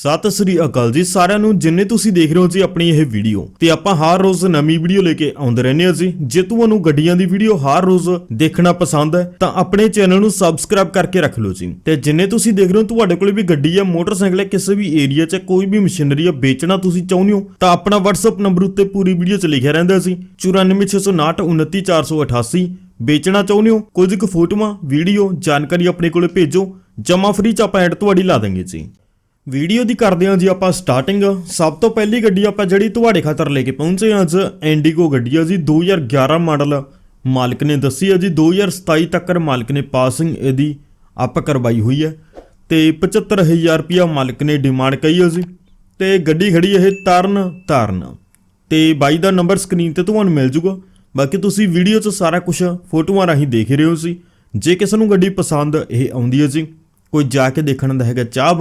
ਸਤਿ ਸ੍ਰੀ ਅਕਾਲ ਜੀ ਸਾਰਿਆਂ ਨੂੰ, ਜਿੰਨੇ ਤੁਸੀਂ ਦੇਖ ਰਹੇ ਹੋ ਜੀ ਆਪਣੀ ਇਹ ਵੀਡੀਓ, ਤੇ ਆਪਾਂ ਹਰ ਰੋਜ਼ ਨਵੀਂ ਵੀਡੀਓ ਲੈ ਕੇ ਆਉਂਦੇ ਰਹਿੰਦੇ ਹਾਂ ਜੀ। ਜੇ ਤੁਹਾਨੂੰ ਗੱਡੀਆਂ ਦੀ ਵੀਡੀਓ ਹਰ ਰੋਜ਼ ਦੇਖਣਾ ਪਸੰਦ ਹੈ, ਤਾਂ ਆਪਣੇ ਚੈਨਲ ਨੂੰ ਸਬਸਕ੍ਰਾਈਬ ਕਰਕੇ ਰੱਖ ਲਓ ਜੀ। ਤੇ ਜਿੰਨੇ ਤੁਸੀਂ ਦੇਖ ਰਹੇ ਹੋ, ਤੁਹਾਡੇ ਕੋਲ ਵੀ ਗੱਡੀ ਹੈ ਮੋਟਰਸਾਈਕਲ ਹੈ, ਕਿਸੇ ਵੀ ਏਰੀਆ 'ਚ ਕੋਈ ਵੀ ਮਸ਼ੀਨਰੀ ਹੈ ਵੇਚਣਾ ਤੁਸੀਂ ਚਾਹੁੰਦੇ ਹੋ, ਤਾਂ ਆਪਣਾ WhatsApp ਨੰਬਰ ਉੱਤੇ ਪੂਰੀ ਵੀਡੀਓ 'ਚ ਲਿਖਿਆ ਰਹਿੰਦਾ ਸੀ 9469299488 ਵੇਚਣਾ ਚਾਹੁੰਦੇ ਹੋ, ਕੁਝ ਕੁ ਫੋਟੋਆਂ, ਵੀਡੀਓ, ਜਾਣਕਾਰੀ ਆਪਣੇ ਕੋਲੇ ਭੇਜੋ ਜਮਾ ਫ੍ਰੀ ਚ ਆਪਾਂ ਐਡ ਤੁਹਾਡੀ ਲਾ ਦਾਂਗੇ ਜੀ। ਵੀਡੀਓ ਦੀ ਕਰਦੇ ਹਾਂ ਜੀ ਆਪਾਂ ਸਟਾਰਟਿੰਗ ਸਭ ਤੋਂ ਪਹਿਲੀ ਗੱਡੀ ਆਪਾਂ ਜਿਹੜੀ ਤੁਹਾਡੇ ਖਾਤਰ ਲੈ ਕੇ ਪਹੁੰਚੇ ਹਾਂ ਅੱਜ ਐਂਡੀਗੋ ਗੱਡੀ ਆ ਜੀ 2011 ਮਾਡਲ। ਮਾਲਕ ਨੇ ਦੱਸੀ ਆ ਜੀ 2027 ਤੱਕ ਮਾਲਕ ਨੇ ਪਾਸਿੰਗ ਇਹਦੀ ਅਪ ਕਰਵਾਈ ਹੋਈ ਹੈ ਤੇ 75000 ਰੁਪਿਆ ਮਾਲਕ ਨੇ ਡਿਮਾਂਡ ਕਹੀ ਹੈ ਜੀ। ਤੇ ਗੱਡੀ ਖੜੀ ਇਹ ਤਰਨ ਤਰਨ। ਤੇ ਬਾਈ ਦਾ ਨੰਬਰ ਸਕਰੀਨ ਤੇ ਤੁਹਾਨੂੰ ਮਿਲ ਜੂਗਾ। ਬਾਕੀ ਤੁਸੀਂ ਵੀਡੀਓ 'ਚ ਸਾਰਾ ਕੁਝ ਫੋਟੋਆਂ ਰਾਹੀਂ ਦੇਖ ਰਹੇ ਹੋ ਸੀ ਜੇ ਕਿਸੇ ਨੂੰ ਗੱਡੀ ਪਸੰਦ ਇਹ ਆਉਂਦੀ ਹੈ ਜੀ, ਕੋਈ ਜਾ ਕੇ ਦੇਖਣ ਦਾ ਹੈਗਾ ਚਾਹ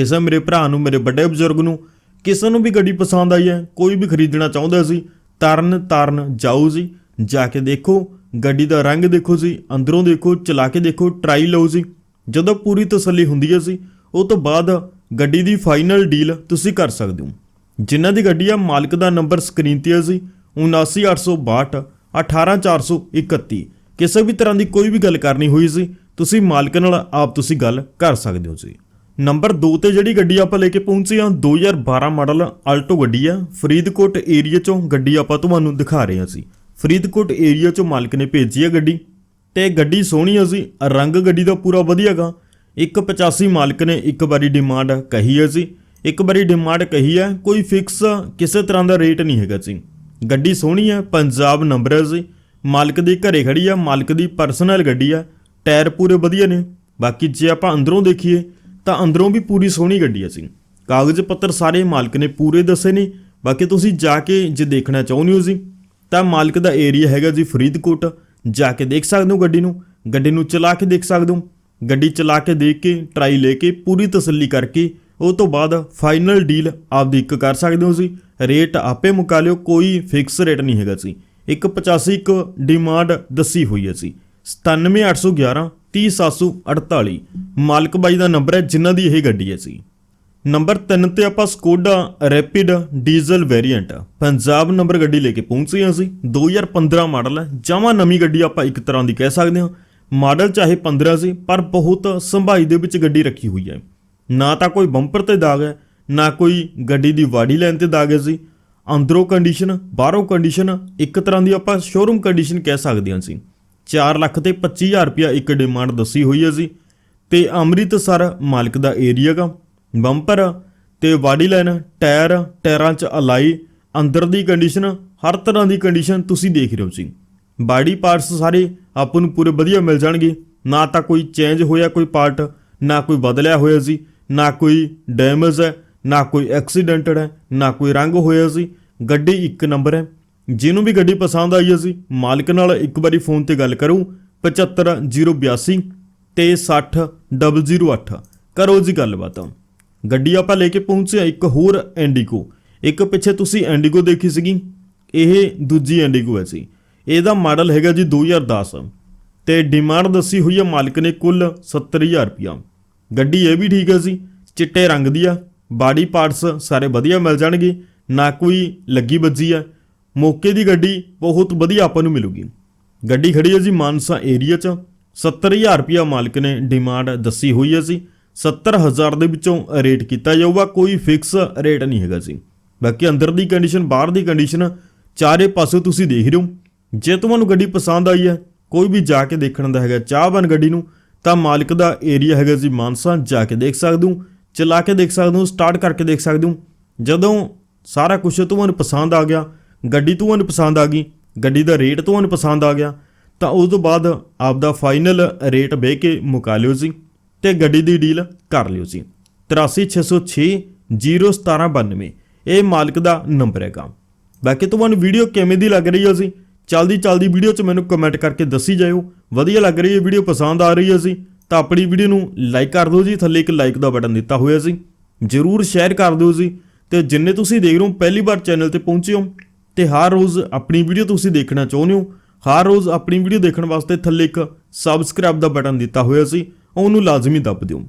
ਕਿਸੇ ਮੇਰੇ ਭਰਾ ਨੂੰ, ਮੇਰੇ ਵੱਡੇ ਬਜ਼ੁਰਗ ਨੂੰ, ਕਿਸੇ ਨੂੰ ਵੀ ਗੱਡੀ ਪਸੰਦ ਆਈ ਹੈ, ਕੋਈ ਵੀ ਖਰੀਦਣਾ ਚਾਹੁੰਦਾ ਸੀ, ਤਰਨ ਤਰਨ ਜਾਓ ਜੀ, ਜਾ ਕੇ ਦੇਖੋ, ਗੱਡੀ ਦਾ ਰੰਗ ਦੇਖੋ ਜੀ, ਅੰਦਰੋਂ ਦੇਖੋ, ਚਲਾ ਕੇ ਦੇਖੋ ਟਰਾਈ ਲਓ ਜੀ। ਜਦੋਂ ਪੂਰੀ ਤਸੱਲੀ ਹੁੰਦੀ ਹੈ ਸੀ ਉਹ ਤੋਂ ਬਾਅਦ ਗੱਡੀ ਦੀ ਫਾਈਨਲ ਡੀਲ ਤੁਸੀਂ ਕਰ ਸਕਦੇ ਹੋ। ਜਿਨ੍ਹਾਂ ਦੀ ਗੱਡੀ ਆ, ਮਾਲਕ ਦਾ ਨੰਬਰ ਸਕਰੀਨ ਤੇ ਹੈ ਜੀ 79862 18431 ਕਿਸੇ ਵੀ ਤਰ੍ਹਾਂ ਦੀ ਕੋਈ ਵੀ ਗੱਲ ਕਰਨੀ ਹੋਈ ਸੀ ਤੁਸੀਂ ਮਾਲਕ ਨਾਲ ਆਪ ਤੁਸੀਂ ਗੱਲ ਕਰ ਸਕਦੇ ਹੋ ਜੀ। ਨੰਬਰ 2 ਤੇ ਜਿਹੜੀ ਗੱਡੀ ਆਪਾਂ ਲੈ ਕੇ ਪਹੁੰਚੇ ਹਾਂ 2012 ਮਾਡਲ ਆਲਟੋ ਗੱਡੀ ਆ। ਫਰੀਦਕੋਟ ਏਰੀਆ ਚੋਂ ਗੱਡੀ ਆਪਾਂ ਤੁਹਾਨੂੰ ਦਿਖਾ ਰਹੇ ਹਾਂ ਸੀ ਫਰੀਦਕੋਟ ਏਰੀਆ ਚੋਂ ਮਾਲਕ ਨੇ ਭੇਜੀ ਆ ਗੱਡੀ ਤੇ ਗੱਡੀ ਸੋਹਣੀ ਆ ਸੀ ਰੰਗ ਗੱਡੀ ਦਾ ਪੂਰਾ ਵਧੀਆਗਾ 185 ਮਾਲਕ ਨੇ ਇੱਕ ਵਾਰੀ ਡਿਮਾਂਡ ਕਹੀ ਹੈ ਸੀ ਇੱਕ ਵਾਰੀ ਡਿਮਾਂਡ ਕਹੀ ਹੈ ਕੋਈ ਫਿਕਸ ਕਿਸੇ ਤਰ੍ਹਾਂ ਦਾ ਰੇਟ ਨਹੀਂ ਹੈਗਾ ਸੀ ਗੱਡੀ ਸੋਹਣੀ ਹੈ ਪੰਜਾਬ ਨੰਬਰ ਹੈ ਸੀ ਮਾਲਕ ਦੀ ਘਰੇ ਖੜੀ ਆ, ਮਾਲਕ ਦੀ ਪਰਸਨਲ ਗੱਡੀ ਆ। ਟਾਇਰ ਪੂਰੇ ਵਧੀਆ ਨੇ। ਬਾਕੀ ਜੇ ਆਪਾਂ ਅੰਦਰੋਂ ਦੇਖੀਏ ਤਾਂ ਅੰਦਰੋਂ ਵੀ ਪੂਰੀ ਸੋਹਣੀ ਗੱਡੀ ਆ ਸੀ। ਕਾਗਜ਼ ਪੱਤਰ ਸਾਰੇ ਮਾਲਕ ਨੇ ਪੂਰੇ ਦੱਸੇ ਨੇ, ਬਾਕੀ ਤੁਸੀਂ ਜਾ ਕੇ ਜੇ ਦੇਖਣਾ ਚਾਹੁੰਦੇ ਹੋ ਜੀ, ਤਾਂ ਮਾਲਕ ਦਾ ਏਰੀਆ ਹੈਗਾ ਜੀ ਫਰੀਦਕੋਟ। ਜਾ ਕੇ ਦੇਖ ਸਕਦੇ ਹੋ ਗੱਡੀ ਨੂੰ ਗੱਡੀ ਨੂੰ ਚਲਾ ਕੇ ਦੇਖ ਸਕਦੇ ਹੋ। ਗੱਡੀ ਚਲਾ ਕੇ ਦੇਖ ਕੇ, ਟਰਾਈ ਲੈ ਕੇ, ਪੂਰੀ ਤਸੱਲੀ ਕਰਕੇ, ਉਹ ਤੋਂ ਬਾਅਦ ਫਾਈਨਲ ਡੀਲ ਆਪਦੀ ਇੱਕ ਕਰ ਸਕਦੇ ਹੋ ਸੀ ਰੇਟ ਆਪੇ ਮੁਕਾ ਲਿਓ, ਕੋਈ ਫਿਕਸ ਰੇਟ ਨਹੀਂ ਹੈਗਾ ਸੀ 185 ਇੱਕ ਡਿਮਾਂਡ ਦੱਸੀ ਹੋਈ ਹੈ ਸੀ 97811 30748 ਮਾਲਕ ਬਾਈ ਦਾ ਨੰਬਰ ਹੈ, ਜਿਨ੍ਹਾਂ ਦੀ ਇਹ ਗੱਡੀ ਹੈ ਸੀ ਨੰਬਰ 3 ਤੇ ਆਪਾਂ Skoda Rapid diesel variant, Punjab number ਗੱਡੀ ਲੈ ਕੇ ਪਹੁੰਚੇ ਹਾਂ ਅਸੀਂ 2015 ਮਾਡਲ ਹੈ, ਜਮਾਂ ਨਵੀਂ ਗੱਡੀ ਆਪਾਂ ਇੱਕ ਤਰ੍ਹਾਂ ਦੀ ਕਹਿ ਸਕਦੇ ਹਾਂ। ਮਾਡਲ ਚਾਹੇ 15 ਸੀ, ਪਰ ਬਹੁਤ ਸੰਭਾਈ ਦੇ ਵਿੱਚ ਗੱਡੀ ਰੱਖੀ ਹੋਈ ਹੈ। ਨਾ ਤਾਂ ਕੋਈ ਬੰਪਰ ਤੇ ਦਾਗ ਹੈ, ਨਾ ਕੋਈ ਗੱਡੀ ਦੀ ਵਾੜੀ ਲੈਣ ਤੇ ਦਾਗ ਹੈ ਸੀ ਅੰਦਰੋਂ ਕੰਡੀਸ਼ਨ ਬਾਹਰੋਂ ਕੰਡੀਸ਼ਨ ਇੱਕ ਤਰ੍ਹਾਂ ਦੀ ਆਪਾਂ ਸ਼ੋਰੂਮ ਕੰਡੀਸ਼ਨ ਕਹਿ ਸਕਦੇ ਹਾਂ ਸੀ 4 ਲੱਖ ਤੇ 25000 ਰੁਪਿਆ ਇੱਕ ਡਿਮਾਂਡ ਦੱਸੀ ਹੋਈ ਹੈ ਜੀ। ਤੇ ਅੰਮ੍ਰਿਤਸਰ ਮਾਲਕ ਦਾ ਏਰੀਆ ਗਾ ਬੰਪਰ ਤੇ ਵਾਡੀ ਲਾਈਨ, ਟਾਇਰ, ਟਾਇਰਾਂ 'ਚ ਅਲਾਈ, ਅੰਦਰ ਦੀ ਕੰਡੀਸ਼ਨ ਹਰ ਤਰ੍ਹਾਂ ਦੀ ਕੰਡੀਸ਼ਨ ਤੁਸੀਂ ਦੇਖ ਰਹੇ ਹੋ ਜੀ। ਬਾਡੀ ਪਾਰਟਸ ਸਾਰੇ ਆਪਾਂ ਨੂੰ ਪੂਰੇ ਵਧੀਆ ਮਿਲ ਜਾਣਗੇ। ਨਾ ਤਾਂ ਕੋਈ ਚੇਂਜ ਹੋਇਆ ਕੋਈ ਪਾਰਟ ਨਾ ਕੋਈ ਬਦਲਿਆ ਹੋਇਆ ਸੀ ਨਾ ਕੋਈ ਡੈਮੇਜ ਹੈ, ਨਾ ਕੋਈ ਐਕਸੀਡੈਂਟਡ ਹੈ, ਨਾ ਕੋਈ ਰੰਗ ਹੋਇਆ ਸੀ ਗੱਡੀ ਇੱਕ ਨੰਬਰ ਹੈ। ਜਿਹਨੂੰ ਵੀ ਗੱਡੀ ਪਸੰਦ ਆਈ ਸੀ ਮਾਲਕ ਨਾਲ ਇੱਕ ਵਾਰੀ ਫੋਨ ਤੇ ਗੱਲ ਕਰੋ 75082 ਤੇ 60008 ਕਰੋ ਜੀ ਗੱਲਬਾਤ। ਗੱਡੀ ਆਪਾਂ ਲੈ ਕੇ ਪਹੁੰਚੇ ਇੱਕ ਹੋਰ ਐਂਡੀਗੋ ਇੱਕ ਪਿੱਛੇ ਤੁਸੀਂ ਐਂਡੀਗੋ ਦੇਖੀ ਸੀਗੀ, ਇਹ ਦੂਜੀ ਐਂਡੀਗੋ ਹੈ ਜੀ। ਇਹਦਾ ਮਾਡਲ ਹੈਗਾ ਜੀ 2010 ਤੇ ਡਿਮਾਂਡ ਦੱਸੀ ਹੋਈ ਹੈ ਮਾਲਕ ਨੇ ਕੁੱਲ 70000 ਰੁਪਇਆ। ਗੱਡੀ ਇਹ ਵੀ ਠੀਕ ਹੈ ਜੀ, ਚਿੱਟੇ ਰੰਗ ਦੀ ਆ, ਬਾਡੀ ਪਾਰਟਸ ਸਾਰੇ ਵਧੀਆ ਮਿਲ ਜਾਣਗੇ, ਨਾ ਕੋਈ ਲੱਗੀ ਵੱਜੀ ਆ। ਮੌਕੇ ਦੀ ਗੱਡੀ ਬਹੁਤ ਵਧੀਆ ਆਪਾਂ ਨੂੰ ਮਿਲੂਗੀ। ਗੱਡੀ ਖੜੀ ਹੈ ਜੀ ਮਾਨਸਾ ਏਰੀਆ 'ਚ। 70000 ਰੁਪਇਆ ਮਾਲਕ ਨੇ ਡਿਮਾਂਡ ਦੱਸੀ ਹੋਈ ਹੈ ਸੀ 70000 ਦੇ ਵਿੱਚੋਂ ਰੇਟ ਕੀਤਾ ਜਾਊਗਾ, ਕੋਈ ਫਿਕਸ ਰੇਟ ਨਹੀਂ ਹੈਗਾ ਸੀ ਬਾਕੀ ਅੰਦਰ ਦੀ ਕੰਡੀਸ਼ਨ ਬਾਹਰ ਦੀ ਕੰਡੀਸ਼ਨ ਚਾਰੇ ਪਾਸੇ ਤੁਸੀਂ ਦੇਖ ਰਹੇ ਹੋ। ਜੇ ਤੁਹਾਨੂੰ ਗੱਡੀ ਪਸੰਦ ਆਈ ਹੈ, ਕੋਈ ਵੀ ਜਾ ਕੇ ਦੇਖਣ ਦਾ ਹੈਗਾ, ਚਾਹਵਾਨ ਗੱਡੀ ਨੂੰ, ਤਾਂ ਮਾਲਕ ਦਾ ਏਰੀਆ ਹੈਗਾ ਜੀ ਮਾਨਸਾ, ਜਾ ਕੇ ਦੇਖ ਸਕਦੇ ਹੋ, ਚਲਾ ਕੇ ਦੇਖ ਸਕਦੇ ਹੋ ਸਟਾਰਟ ਕਰਕੇ ਦੇਖ ਸਕਦੇ ਹੋ। ਜਦੋਂ ਸਾਰਾ ਕੁਝ ਤੁਹਾਨੂੰ ਪਸੰਦ ਆ ਗਿਆ ਗੱਡੀ ਤੁਹਾਨੂੰ ਪਸੰਦ ਆ ਗਈ, ਗੱਡੀ ਦਾ ਰੇਟ ਤੁਹਾਨੂੰ ਪਸੰਦ ਆ ਗਿਆ। ਤਾਂ ਉਸ ਤੋਂ ਬਾਅਦ ਆਪਦਾ ਫਾਈਨਲ ਰੇਟ ਵੇ ਕੇ ਮੁਕਾ ਲਿਓ ਜੀ ਤੇ ਗੱਡੀ ਦੀ ਡੀਲ ਕਰ ਲਿਓ ਜੀ। 83606 0792 ਇਹ ਮਾਲਕ ਦਾ ਨੰਬਰ ਹੈਗਾ। ਬਾਕੀ ਤੁਹਾਨੂੰ ਵੀਡੀਓ ਕਿਵੇਂ ਦੀ ਲੱਗ ਰਹੀ ਹੈ ਜੀ, ਚਲਦੀ ਚਲਦੀ ਵੀਡੀਓ 'ਚ ਮੈਨੂੰ ਕਮੈਂਟ ਕਰਕੇ ਦੱਸੀ ਜਾਇਓ। ਵਧੀਆ ਲੱਗ ਰਹੀ ਹੈ ਵੀਡੀਓ, ਪਸੰਦ ਆ ਰਹੀ ਹੈ ਜੀ, ਤਾਂ ਆਪਣੀ ਵੀਡੀਓ ਨੂੰ ਲਾਈਕ ਕਰ ਦਿਓ ਜੀ, ਥੱਲੇ ਇੱਕ ਲਾਈਕ ਦਾ ਬਟਨ ਦਿੱਤਾ ਹੋਇਆ ਸੀ ਜਰੂਰ ਸ਼ੇਅਰ ਕਰ ਦਿਓ ਜੀ, ਤੇ ਜਿੰਨੇ ਤੁਸੀਂ ਦੇਖ ਰਹੇ ਹੋ, ਪਹਿਲੀ ਵਾਰ ਚੈਨਲ ਤੇ ਪਹੁੰਚੇ ਹੋ ਤੇ ਹਰ ਰੋਜ਼ ਆਪਣੀ ਵੀਡੀਓ ਤੁਸੀਂ ਦੇਖਣਾ ਚਾਹੁੰਦੇ ਹੋ। ਹਰ ਰੋਜ਼ ਆਪਣੀ ਵੀਡੀਓ ਦੇਖਣ ਵਾਸਤੇ ਥੱਲੇ ਇੱਕ ਸਬਸਕ੍ਰਾਈਬ ਦਾ ਬਟਨ ਦਿੱਤਾ ਹੋਇਆ ਸੀ। ਉਹਨੂੰ ਲਾਜ਼ਮੀ ਦੱਬ ਦਿਓ।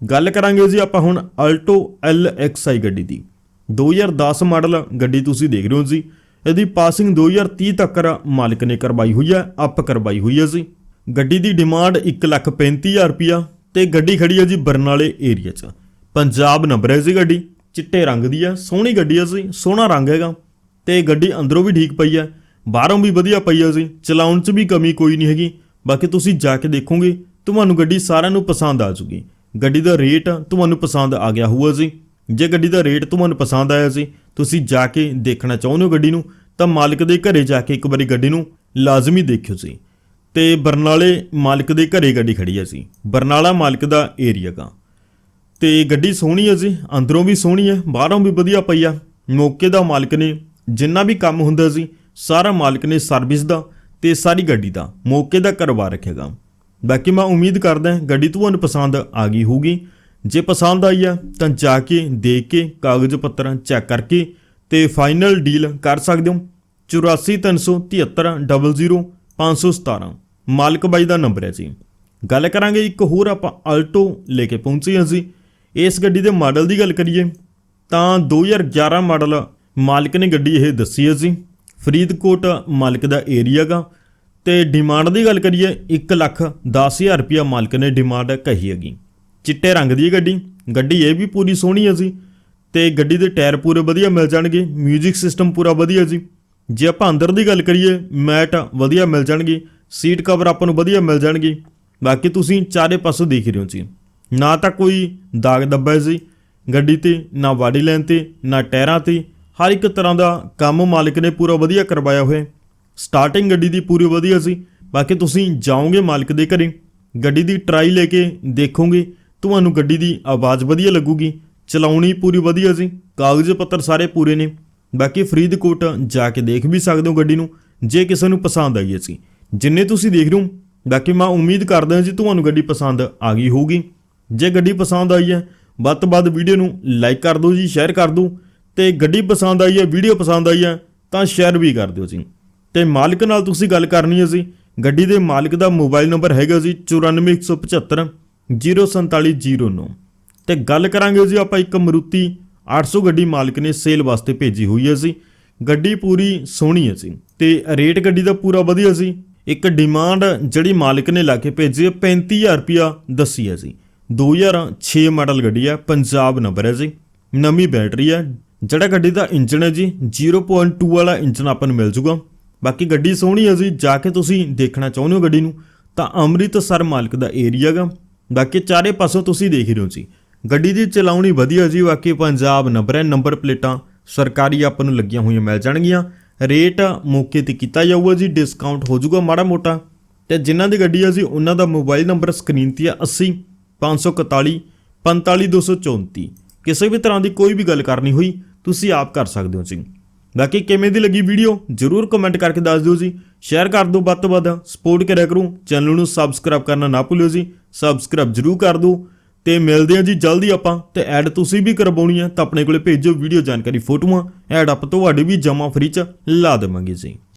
ਗੱਲ ਕਰਾਂਗੇ ਜੀ ਆਪਾਂ ਹੁਣ ਆਲਟੋ LXi ਗੱਡੀ ਦੀ। 2010 ਮਾਡਲ ਗੱਡੀ ਤੁਸੀਂ ਦੇਖ ਰਹੇ ਹੋ ਜੀ। ਇਹਦੀ ਪਾਸਿੰਗ 2030 ਤੱਕ ਮਾਲਕ ਨੇ ਕਰਵਾਈ ਹੋਈ ਹੈ ਅਪ ਕਰਵਾਈ ਹੋਈ ਹੈ ਜੀ। ਗੱਡੀ ਦੀ ਡਿਮਾਂਡ 135000 ਰੁਪਿਆ ਤੇ ਗੱਡੀ ਖੜੀ ਹੈ ਜੀ ਬਰਨਾਲੇ ਏਰੀਆ 'ਚ। ਪੰਜਾਬ ਨੰਬਰ ਹੈ ਜੀ ਗੱਡੀ। ਚਿੱਟੇ ਰੰਗ ਦੀ ਹੈ, ਸੋਹਣੀ ਗੱਡੀ ਹੈ ਜੀ, ਸੋਹਣਾ ਰੰਗ ਹੈਗਾ। ਤੇ ਗੱਡੀ ਅੰਦਰੋਂ ਵੀ ਠੀਕ ਪਈ ਹੈ। ਬਾਹਰੋਂ ਵੀ ਵਧੀਆ ਪਈ ਹੈ ਜੀ ਚਲਾਉਣ 'ਚ ਵੀ ਕਮੀ ਕੋਈ ਨਹੀਂ ਹੈਗੀ। ਬਾਕੀ ਤੁਸੀਂ ਜਾ ਕੇ ਦੇਖੋਗੇ, ਤੁਹਾਨੂੰ ਗੱਡੀ ਸਾਰਿਆਂ ਨੂੰ ਪਸੰਦ ਆ ਜੂਗੀ ਗੱਡੀ ਦਾ ਰੇਟ ਤੁਹਾਨੂੰ ਪਸੰਦ ਆ ਗਿਆ ਹੋਊਗਾ ਜੀ ਜੇ ਗੱਡੀ ਦਾ ਰੇਟ ਤੁਹਾਨੂੰ ਪਸੰਦ ਆਇਆ ਸੀ ਤੁਸੀਂ ਜਾ ਕੇ ਦੇਖਣਾ ਚਾਹੁੰਦੇ ਹੋ ਗੱਡੀ ਨੂੰ, ਤਾਂ ਮਾਲਕ ਦੇ ਘਰੇ ਜਾ ਕੇ ਇੱਕ ਵਾਰੀ ਗੱਡੀ ਨੂੰ ਲਾਜ਼ਮੀ ਦੇਖਿਓ ਜੀ ਤੇ ਬਰਨਾਲੇ ਮਾਲਕ ਦੇ ਘਰੇ ਗੱਡੀ ਖੜੀ ਹੈ ਜੀ ਬਰਨਾਲਾ ਮਾਲਕ ਦਾ ਏਰੀਆ ਗਾ। ਤੇ ਗੱਡੀ ਸੋਹਣੀ ਹੈ ਜੀ ਅੰਦਰੋਂ ਵੀ ਸੋਹਣੀ ਹੈ, ਬਾਹਰੋਂ ਵੀ ਵਧੀਆ ਪਈ ਆ। ਮੌਕੇ ਦਾ ਮਾਲਕ ਨੇ ਜਿੰਨਾ ਵੀ ਕੰਮ ਹੁੰਦਾ ਸੀ, ਸਾਰਾ ਮਾਲਕ ਨੇ ਸਰਵਿਸ ਦਾ ਤੇ ਸਾਰੀ ਗੱਡੀ ਦਾ ਮੌਕੇ ਦਾ ਕਰਵਾ ਰੱਖੇਗਾ। ਬਾਕੀ ਮੈਂ ਉਮੀਦ ਕਰਦਾ ਗੱਡੀ ਤੁਹਾਨੂੰ ਪਸੰਦ ਆ ਗਈ ਹੋਊਗੀ। ਜੇ ਪਸੰਦ ਆਈ ਆ, ਤਾਂ ਜਾ ਕੇ, ਦੇਖ ਕੇ, ਕਾਗਜ਼ ਪੱਤਰ ਚੈੱਕ ਕਰਕੇ ਤੇ ਫਾਈਨਲ ਡੀਲ ਕਰ ਸਕਦੇ ਹੋ। 8437700517 ਮਾਲਕ ਬਾਈ ਦਾ ਨੰਬਰ ਹੈ ਜੀ। ਗੱਲ ਕਰਾਂਗੇ ਇੱਕ ਹੋਰ ਆਪਾਂ ਆਲਟੋ ਲੈ ਕੇ ਪਹੁੰਚੇ ਹਾਂ ਜੀ। ਇਸ ਗੱਡੀ ਦੇ ਮਾਡਲ ਦੀ ਗੱਲ ਕਰੀਏ, ਤਾਂ 2011 ਮਾਡਲ ਮਾਲਕ ਨੇ ਗੱਡੀ ਇਹ ਦੱਸੀ ਹੈ ਜੀ। ਫਰੀਦਕੋਟ ਮਾਲਕ ਦਾ ਏਰੀਆ ਗਾ। ਤੇ ਡਿਮਾਂਡ ਦੀ ਗੱਲ ਕਰੀਏ 1 ਲੱਖ 10000 ਰੁਪਿਆ ਮਾਲਕ ਨੇ ਡਿਮਾਂਡ ਕਹੀ ਹੈਗੀ। ਚਿੱਟੇ ਰੰਗ ਦੀ ਹੈ ਗੱਡੀ। ਗੱਡੀ ਇਹ ਵੀ ਪੂਰੀ ਸੋਹਣੀ ਹੈ ਜੀ। ਤੇ ਗੱਡੀ ਦੇ ਟਾਇਰ ਪੂਰੇ ਵਧੀਆ ਮਿਲ ਜਾਣਗੇ। 뮤직 ਸਿਸਟਮ ਪੂਰਾ ਵਧੀਆ ਜੀ। ਜੇ ਆਪਾਂ ਅੰਦਰ ਦੀ ਗੱਲ ਕਰੀਏ, ਮੈਟ ਵਧੀਆ ਮਿਲ ਜਾਣਗੇ। ਸੀਟ ਕਵਰ ਆਪਾਂ ਨੂੰ ਵਧੀਆ ਮਿਲ ਜਾਣਗੇ। ਬਾਕੀ ਤੁਸੀਂ ਚਾਰੇ ਪਾਸੋਂ ਦੇਖ ਰਹੇ ਹੋ ਜੀ। ਨਾ ਤਾਂ ਕੋਈ ਦਾਗ ਦੱਬਾ ਜੀ। ਗੱਡੀ ਤੇ ਨਾ ਬਾਡੀ ਲਾਈਨ ਤੇ, ਨਾ ਟਾਇਰਾਂ ਤੇ। ਹਰ ਇੱਕ ਤਰ੍ਹਾਂ ਦਾ ਕੰਮ ਮਾਲਕ ਨੇ ਪੂਰਾ ਵਧੀਆ ਕਰਵਾਇਆ ਹੋਇਆ ਸਟਾਰਟਿੰਗ ਗੱਡੀ ਦੀ ਪੂਰੀ ਵਧੀਆ ਸੀ। ਬਾਕੀ ਤੁਸੀਂ ਜਾਓਗੇ ਮਾਲਕ ਦੇ ਘਰੇ, ਗੱਡੀ ਦੀ ਟਰਾਈ ਲੈ ਕੇ ਦੇਖੋਗੇ, ਤੁਹਾਨੂੰ ਗੱਡੀ ਦੀ ਆਵਾਜ਼ ਵਧੀਆ ਲੱਗੂਗੀ, ਚਲਾਉਣੀ ਪੂਰੀ ਵਧੀਆ ਸੀ, ਕਾਗਜ਼ ਪੱਤਰ ਸਾਰੇ ਪੂਰੇ ਨੇ। ਬਾਕੀ ਫਰੀਦਕੋਟ ਜਾ ਕੇ ਦੇਖ ਵੀ ਸਕਦੇ ਹੋ ਗੱਡੀ ਨੂੰ, ਜੇ ਕਿਸੇ ਨੂੰ ਪਸੰਦ ਆਈ ਸੀ ਜਿੰਨੇ ਤੁਸੀਂ ਦੇਖ ਰਹੇ ਹੋ, ਬਾਕੀ ਮੈਂ ਉਮੀਦ ਕਰਦਾ ਹਾਂ ਜੀ ਤੁਹਾਨੂੰ ਗੱਡੀ ਪਸੰਦ ਆ ਗਈ ਹੋਊਗੀ। ਜੇ ਗੱਡੀ ਪਸੰਦ ਆਈ ਹੈ, ਵੱਧ ਤੋਂ ਵੱਧ ਵੀਡੀਓ ਨੂੰ ਲਾਈਕ ਕਰ ਦਿਓ ਜੀ ਸ਼ੇਅਰ ਕਰ ਦਿਓ। ਤੇ ਗੱਡੀ ਪਸੰਦ ਆਈ ਹੈ, ਵੀਡੀਓ ਪਸੰਦ ਆਈ ਹੈ, ਤਾਂ ਸ਼ੇਅਰ ਵੀ ਕਰ ਦਿਓ ਜੀ। ਤੇ ਮਾਲਕ ਨਾਲ ਤੁਸੀਂ ਗੱਲ ਕਰਨੀ ਹੈ ਜੀ। ਗੱਡੀ ਦੇ ਮਾਲਕ ਦਾ ਮੋਬਾਈਲ ਨੰਬਰ ਹੈਗਾ ਜੀ 94175 04709 ਤੇ ਗੱਲ ਕਰਾਂਗੇ ਜੀ ਆਪਾਂ ਇੱਕ ਮਰੂਤੀ 800 ਗੱਡੀ ਮਾਲਕ ਨੇ ਸੇਲ ਵਾਸਤੇ ਭੇਜੀ ਹੋਈ ਹੈ ਜੀ। ਗੱਡੀ ਪੂਰੀ ਸੋਹਣੀ ਹੈ ਜੀ ਤੇ ਰੇਟ ਗੱਡੀ ਦਾ ਪੂਰਾ ਵਧੀਆ ਸੀ ਇੱਕ ਡਿਮਾਂਡ ਜਿਹੜੀ ਮਾਲਕ ਨੇ ਲਾ ਕੇ ਭੇਜੀ ਹੈ 35000 ਰੁਪਿਆ ਦੱਸੀ ਹੈ ਜੀ। 2006 ਮਾਡਲ ਗੱਡੀ ਹੈ, ਪੰਜਾਬ ਨੰਬਰ ਹੈ ਜੀ। ਨਵੀਂ ਬੈਟਰੀ ਹੈ ਜਿਹੜਾ ਗੱਡੀ ਦਾ ਇੰਜਨ ਹੈ ਜੀ 0.2 ਵਾਲਾ ਇੰਜਨ ਆਪਾਂ ਨੂੰ ਮਿਲ ਜੂਗਾ। ਬਾਕੀ ਗੱਡੀ ਸੋਹਣੀ ਹੈ ਜੀ, ਜਾ ਕੇ ਤੁਸੀਂ ਦੇਖਣਾ ਚਾਹੁੰਦੇ ਹੋ ਗੱਡੀ ਨੂੰ, ਤਾਂ ਅੰਮ੍ਰਿਤਸਰ ਮਾਲਕ ਦਾ ਏਰੀਆ ਗਾ ਬਾਕੀ ਚਾਰੇ ਪਾਸੋਂ ਤੁਸੀਂ ਦੇਖ ਰਹੇ ਹੋ ਜੀ। ਗੱਡੀ ਦੀ ਚਲਾਉਣੀ ਵਧੀਆ ਜੀ, ਬਾਕੀ ਪੰਜਾਬ ਨੰਬਰ ਹੈ ਨੰਬਰ ਪਲੇਟਾਂ ਸਰਕਾਰੀ ਆਪਾਂ ਨੂੰ ਲੱਗੀਆਂ ਹੋਈਆਂ ਮਿਲ ਜਾਣਗੀਆਂ। ਰੇਟ ਮੌਕੇ ਤੇ ਕੀਤਾ ਜਾਊਗਾ ਜੀ ਡਿਸਕਾਊਂਟ ਹੋ ਜਾਊਗਾ ਮਾੜਾ ਮੋਟਾ। ਤੇ ਜਿਨ੍ਹਾਂ ਦੀ ਗੱਡੀ ਆ ਜੀ, ਉਹਨਾਂ ਦਾ ਮੋਬਾਈਲ ਨੰਬਰ ਸਕਰੀਨ ਤੇ ਆ 80 541 45234 ਕਿਸੇ ਵੀ ਤਰ੍ਹਾਂ ਦੀ ਕੋਈ ਵੀ ਗੱਲ ਕਰਨੀ ਹੋਈ ਤੁਸੀਂ ਆਪ ਕਰ ਸਕਦੇ ਹੋ ਜੀ। ਬਾਕੀ ਕਿਵੇਂ ਦੀ ਲੱਗੀ ਵੀਡੀਓ, ਜਰੂਰ ਕਮੈਂਟ ਕਰਕੇ ਦੱਸ ਦਿਓ ਜੀ। ਸ਼ੇਅਰ ਕਰ ਦਿਓ ਵੱਧ ਤੋਂ ਵੱਧ। ਸਪੋਰਟ ਕਰਿਆ ਕਰੋ। ਚੈਨਲ ਨੂੰ ਸਬਸਕ੍ਰਾਈਬ ਕਰਨਾ ਨਾ ਭੁੱਲਿਓ ਜੀ। ਸਬਸਕ੍ਰਾਈਬ ਜਰੂਰ ਕਰ ਦਿਓ। ਤੇ ਮਿਲਦੇ ਹਾਂ ਜੀ ਜਲਦੀ ਆਪਾਂ। ਤੇ ਐਡ ਤੁਸੀਂ ਵੀ ਕਰਵਾਉਣੀ ਹੈ ਤਾਂ ਆਪਣੇ ਕੋਲੇ ਭੇਜੋ ਵੀਡੀਓ ਜਾਣਕਾਰੀ, ਫੋਟੋਆਂ। ਐਡ ਆਪ ਤੁਹਾਡੇ ਵੀ ਜਮਾ ਫ੍ਰੀ ਚ ਲਾ ਦੇਵਾਂਗੇ ਜੀ।